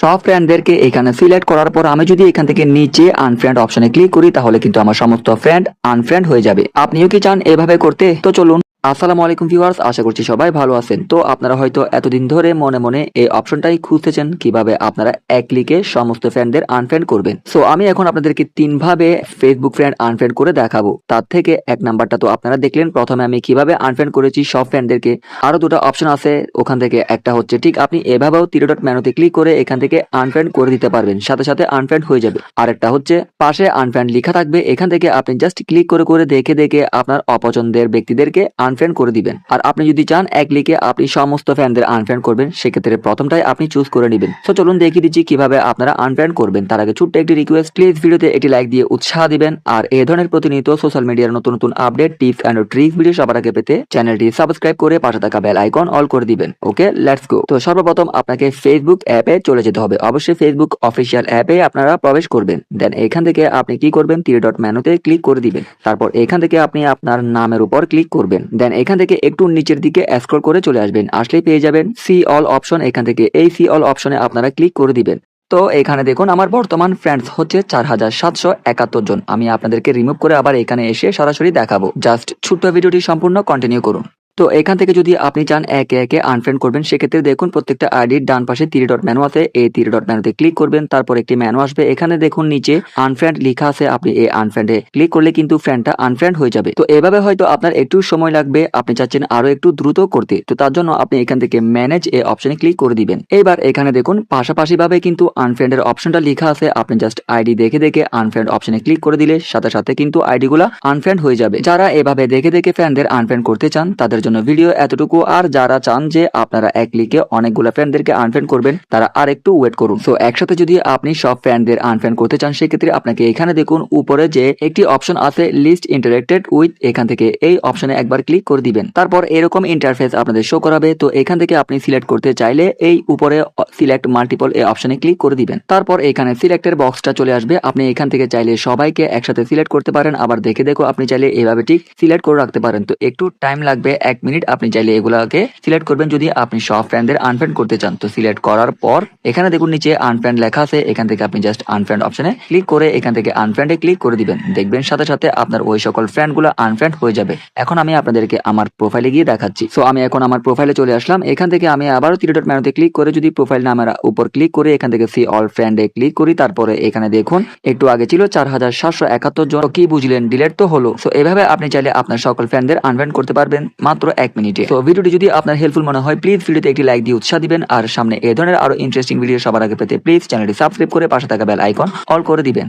সব ফ্রেন্ডদেরকে এখানে সিলেক্ট করার পর আমি যদি এখান থেকে নিচে আনফ্রেন্ড অপশনে ক্লিক করি, তাহলে কিন্তু আমার সমস্ত ফ্রেন্ড আনফ্রেন্ড হয়ে যাবে। আপনিও কি চান এভাবে করতে? তো চলুন। আসসালামু আলাইকুম ভিউয়ার্স, আশা করছি সবাই ভালো আছেন। তো আপনারা হয়তো এতদিন ধরে মনে মনে এই অপশনটাই খুঁজতেছেন, কীভাবে আপনারা এক ক্লিকে সমস্ত ফ্রেন্ডদের আনফ্রেন্ড করবেন। সো আমি এখন আপনাদেরকে তিন ভাবে ফেসবুক ফ্রেন্ড আনফ্রেন্ড করে দেখাবো। তার থেকে এক নাম্বারটা তো আপনারা দেখলেন, প্রথমে আমি কীভাবে আনফ্রেন্ড করেছি সব ফ্রেন্ডদেরকে। আরও দুটো অপশন আছে, ওখান থেকে একটা হচ্ছে ঠিক আপনি এভাবেও তিরো ডট মেনুতে ক্লিক করে এখান থেকে আনফ্রেন্ড করে দিতে পারবেন, সাথে সাথে আনফ্রেন্ড হয়ে যাবে। আরেকটা হচ্ছে, পাশে আনফ্রেন্ড লেখা থাকবে, এখান থেকে আপনি জাস্ট ক্লিক করে করে দেখে দেখে আপনার অপছন্দের ব্যক্তিদেরকে আনফ্রেন্ড করে দিবেন। আর আপনি যদি চান, এক ক্লিকে আপনি সমস্ত ফ্যানদের আনফ্রেন্ড করবেন, সেক্ষেত্রে প্রথমটাই আপনি চুজ করে নেবেন। তো চলুন দেখিয়ে দিচ্ছি কীভাবে আপনারা আনফ্রেন্ড করবেন। তার আগে ছোট্ট একটি রিকোয়েস্ট প্লিজ ভিডিওতে একটি লাইক দিয়ে উৎসাহ দিবেন। আর এই ধরনের প্রতিনিয়ত সোশ্যাল মিডিয়ার নতুন নতুন update tips and tricks video সবার আগে পেতে চ্যানেলটি সাবস্ক্রাইব করে পাশে থাকা বেল আইকন অল করে দিবেন। ওকে লেটস গো তো সর্বপ্রথম আপনাকে ফেসবুক অ্যাপে চলে যেতে হবে। অবশ্যই ফেসবুক অফিসিয়াল অ্যাপে আপনারা প্রবেশ করবেন। দেন এখান থেকে আপনি কি করবেন? থ্রি ডট মেনুতে ক্লিক করে দিবেন। তারপর এখান থেকে আপনি আপনার নামের উপর ক্লিক করবেন। দেন এখান থেকে একটু নিচের দিকে স্ক্রল করে চলে আসবেন। আসলেই পেয়ে যাবেন সি অল অপশন এখান থেকে। এই সি অল অপশনে আপনারা ক্লিক করে দিবেন। তো এখানে দেখুন, আমার বর্তমান ফ্রেন্ডস হচ্ছে চার হাজার সাতশো একাত্তর জন। আমি আপনাদেরকে রিমুভ করে আবার এখানে এসে সরাসরি দেখাবো। জাস্ট ছোট্ট ভিডিওটি সম্পূর্ণ কন্টিনিউ করুন। তো এখান থেকে যদি আপনি চান একে একে আনফ্রেন্ড করবেন, সেক্ষেত্রে দেখুন প্রত্যেকটা আইডির ডান পাশে তিরি ডট মেনু আছে। এই তিরি ডট মেনুতে ক্লিক করবেন, তারপর একটি মেনু আসবে। এখানে দেখুন নিচে আনফ্রেন্ড লেখা আছে, আপনি এই আনফ্রেন্ডে ক্লিক করলে কিন্তু ফ্রেন্ডটা আনফ্রেন্ড হয়ে যাবে। তো এভাবে হয়তো আপনার একটু সময় লাগবে, আপনি চাচ্ছেন আরও একটু দ্রুত করতে। তো তার জন্য আপনি এখান থেকে ম্যানেজ এই অপশনে ক্লিক করে দিবেন। এবার এখানে দেখুন পাশাপাশি ভাবে কিন্তু আনফ্রেন্ডের অপশনটা লেখা আছে। আপনি জাস্ট আইডি দেখে দেখে আনফ্রেন্ড অপশনে ক্লিক করে দিলে, সাথে সাথে কিন্তু আইডি গুলা আনফ্রেন্ড হয়ে যাবে। যারা এভাবে দেখে দেখে ফ্যানদের আনফ্রেন্ড করতে চান, তাদের জন্য ভিডিও এতটুকু। আর যারা চান যে আপনারা এক ক্লিকে অনেকগুলো ফ্যানদেরকে আনফ্রেন্ড করবেন, তারা আর একটু ওয়েট করুন। সো একসাথে যদি আপনি সব ফ্যানদের আনফ্রেন্ড করতে চান, সেক্ষেত্রে আপনাকে এখানে দেখুন, উপরে যে একটি অপশন আছে লিস্ট ইন্টারেক্টেড উইথ এখান থেকে এই অপশনে একবার ক্লিক করে দিবেন। তারপর এরকম ইন্টারফেস আপনাদের শো করাবে। তো, এখান থেকে আপনি সিলেক্ট করতে চাইলে এই উপরে সিলেক্ট মাল্টিপল এই অপশনে ক্লিক করে দিবেন। তারপর এখানে সিলেক্টের বক্সটা চলে আসবে। আপনি এখান থেকে চাইলে সবাইকে একসাথে সিলেক্ট করতে পারেন। আবার দেখে দেখো, আপনি চাইলে এভাবে ঠিক সিলেক্ট করে রাখতে পারেন। তো, একটু টাইম লাগবে এক মিনিট আপনি চাইলে এগুলাকে সিলেক্ট করবেন যদি আপনি সব ফ্রেন্ডদের আনফ্রেন্ড করতে চান। তো সিলেক্ট করার পর এখানে দেখুন নিচে আনফ্রেন্ড লেখা আছে, এখান থেকে আপনি জাস্ট আনফ্রেন্ড অপশনে ক্লিক করে এখান থেকে আনফ্রেন্ডে ক্লিক করে দিবেন। দেখবেন সাথে সাথে আপনার ওই সকল ফ্রেন্ডগুলো আনফ্রেন্ড হয়ে যাবে। এখন আমি আপনাদেরকে আমার প্রোফাইলে গিয়ে দেখাচ্ছি। সো আমি এখন আমার প্রোফাইলে চলে আসলাম। এখান থেকে আমি আবারও থ্রি ডট মেনুতে ক্লিক করে যদি প্রোফাইল নামের উপর ক্লিক করে এখান থেকে সি অল ফ্রেন্ডে ক্লিক করি, তারপরে এখানে দেখুন একটু আগে ছিল চার হাজার সাতশো একাত্তর জন। কি বুঝলেন? ডিলেট তো হলো। সো এভাবে আপনি চাইলে আপনার সকল ফ্রেন্ডদের আনফ্রেন্ড করতে পারবেন। মাত্র এক মিনিটে। তো ভিডিওটি যদি আপনার হেল্পফুল মনে হয় প্লিজ ভিডিওতে একটি লাইক দিয়ে উৎসাহ দিবেন। আর সামনে এ ধরনের আরও ইন্টারেস্টিং ভিডিও সবার আগে পেতে প্লিজ চ্যানেলটি সাবস্ক্রাইব করে পাশে থাকা বেল আইকন অল করে দিবেন।